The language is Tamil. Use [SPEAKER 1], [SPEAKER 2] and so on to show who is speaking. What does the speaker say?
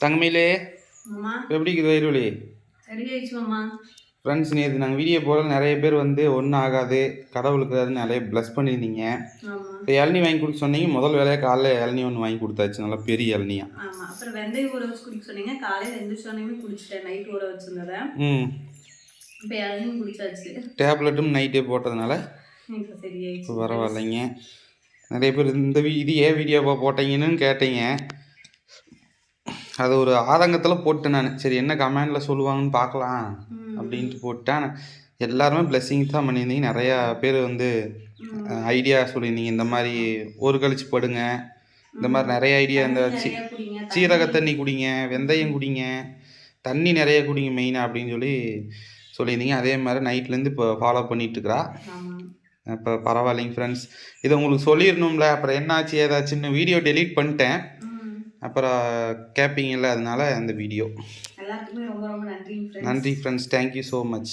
[SPEAKER 1] தங்கமையிலே எப்படி இருக்குது வயிறு வலி ஃப்ரெண்ட்ஸ் நேற்று நாங்கள் வீடியோ போட நிறைய பேர் வந்து ஒன்றும் ஆகாது கடவுளுக்கு அது நிறைய ப்ளஸ் பண்ணியிருந்தீங்க இப்போ இளநீ வாங்கி கொடுக்க சொன்னீங்க முதல் வேலையாக காலைல இளநீ ஒன்று வாங்கி கொடுத்தாச்சு நல்லா பெரிய இளநியா.
[SPEAKER 2] அப்புறம் வெந்தயம் ஊற வச்சு குடிக்க சொன்னீங்க காலையில எந்திரிச்சோன்னே குடிச்சிட்டேன் நைட் ஊற வச்சிருந்ததை.
[SPEAKER 1] ம்.
[SPEAKER 2] இப்போ இளநீர் குடிச்சாச்சு.
[SPEAKER 1] டேப்லெட்டும் நைட்டே போட்டதுனால
[SPEAKER 2] இப்போ
[SPEAKER 1] பரவாயில்லைங்க. நிறைய பேர் இந்த இது ஏன் வீடியோவை போட்டீங்கன்னு கேட்டீங்க. அது ஒரு ஆதங்கத்தில் போட்டேன் நான். சரி என்ன கமெண்டில் சொல்லுவாங்கன்னு பார்க்கலாம். அப்படின்ட்டு போட்டேன். எல்லாருமே blessing தான் பண்ணியிருந்தீங்க. நிறையா பேர் வந்து. ஐடியா சொல்லியிருந்தீங்க. இந்த மாதிரி ஒரு கழிச்சு படுங்க. இந்த மாதிரி நிறைய ஐடியா இந்த சி சீரக தண்ணி குடிங்க வெந்தயம் குடிங்க தண்ணி நிறைய குடிங்க மெயினாக அப்படின்னு சொல்லி சொல்லியிருந்தீங்க. அதே மாதிரி நைட்லேருந்து இப்போ ஃபாலோ பண்ணிகிட்ருக்குறா இப்போ பரவாயில்லைங்க ஃப்ரெண்ட்ஸ் இதை உங்களுக்கு சொல்லிடணும்ல. அப்புறம் என்னாச்சு ஏதாச்சுன்னு வீடியோ டெலீட் பண்ணிட்டேன். அப்புறம் கேட்பீங்கல்ல அதனால அந்த வீடியோ
[SPEAKER 2] எல்லாத்துக்குமே ரொம்ப ரொம்ப நன்றி ஃப்ரெண்ட்ஸ்
[SPEAKER 1] நன்றி ஃப்ரெண்ட்ஸ் தேங்க்யூ ஸோ மச்